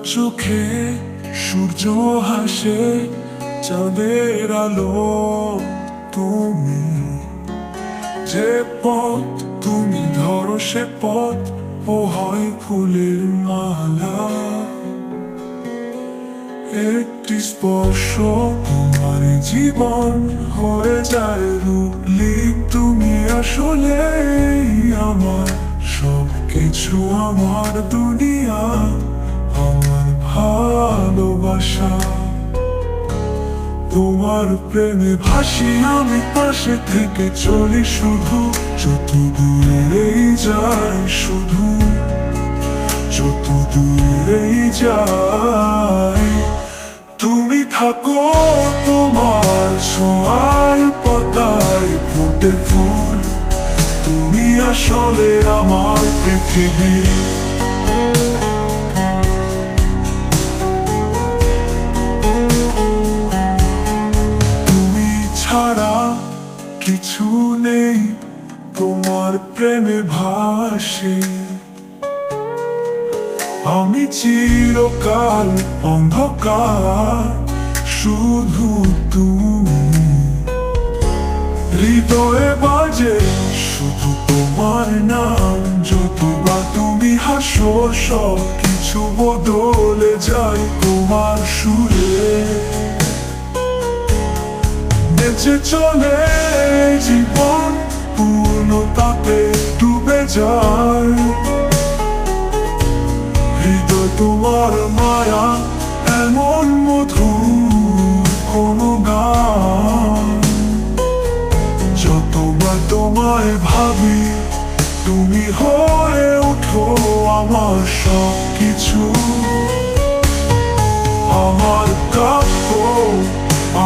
আকাশে সূর্য হাসে চাঁদের আলো তুমি। যে পথ তুমি ধরো সে পথ, ও হয় ফুলের মালা। একটি স্পর্শ তোমার জীবন হয়ে যায় রূপলিক তুমি আসলে আমার সব কিছু আমার দুনিয়া। ভালোবাসা। তোমার প্রেমে ভাসি, আমি পাশে থেকে চলি শুধু। যত দূরেই যাই শুধু। যত দূরেই যাই তুমি থাকো তোমার ছোঁয়ার পাতায় ফুটে ফুল। তুমি আসলে আমার পৃথিবী। কিছু নেই তোমার প্রেমে ভাসে। আমি চিরকাল অন্ধকার, শুধু তুমি। হৃদয়ে বাজে শুধু তোমার নাম, যতবা তুমি হাসো সব কিছু বদলে যায় তোমার সুরে। বেঁচে চলে জীবন পূর্ণতাতে ডুবে যায় হৃদয় তোমার মায়া, এমন মধু কোনো গান। যতবার তোমায় ভাবি, তুমি হয়ে ওঠো আমার সব কিছু আমার কাব্য,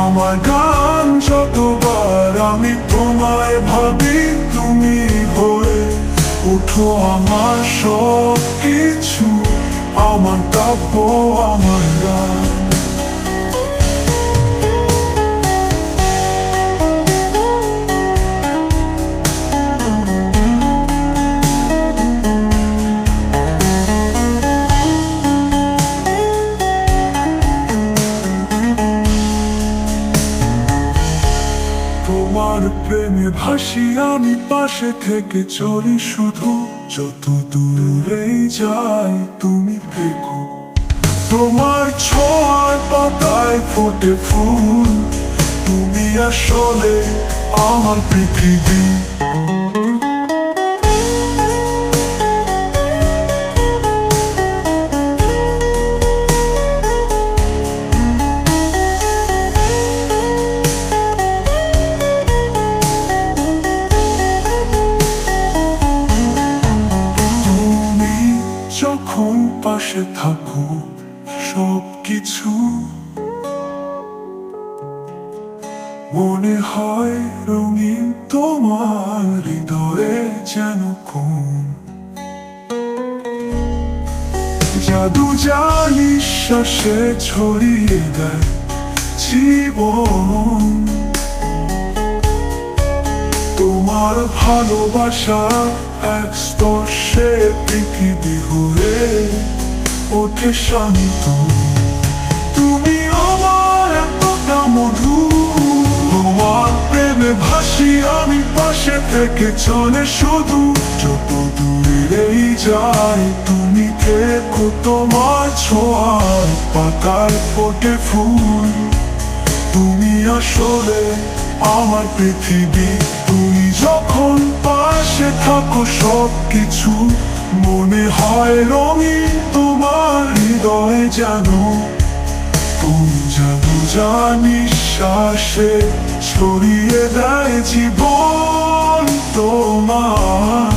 আমার যতবার আমি তোমায় ভাবি তুমি হয়ে উঠো আমার সব কিছু আমার কাব্য আমার গান। প্রেমে ভাসি আমি, পাশে থেকে চলি শুধু। যত দূরেই যাই, তুমি দেখো তোমার ছোঁয়ার পাতায় ফোটে ফুল। তুমি আসলে আমার পৃথিবী। যখন পাশে থাকো সব কিছু মনে হয় রঙিন তোমার হৃদয়ে যেন কোন জাদু যা নিঃশ্বাসে ছড়িয়ে দেয় জীবন। তোমার ভালোবাসা এক স্পর্শে পৃথিবী হয়ে ওঠে শান্ত তুমি আমার এতটা মধু তোমার প্রেমে ভাসি আমি পাশে থেকে চলে শুধু যত দূরেই যাই তুমি দেখো তোমার ছোঁয়ার পাতায় ফোটে ফুল তুমি আসলে আমার পৃথিবী তুমি যখন পাশে থাকো সব কিছু মনে হয় রঙিন তোমার হৃদয়ে জানো পূজা পূজা নিঃশ্বাসে ছড়িয়ে দেয় জীবন তোমার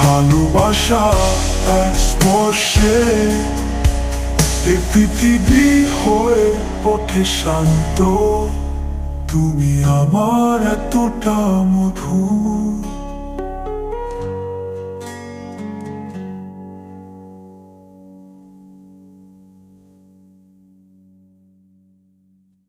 ভালোবাসা এক স্পর্শে। পৃথিবী হয়ে ওঠে শান্ত, তুমি আমার এতটা মধুর।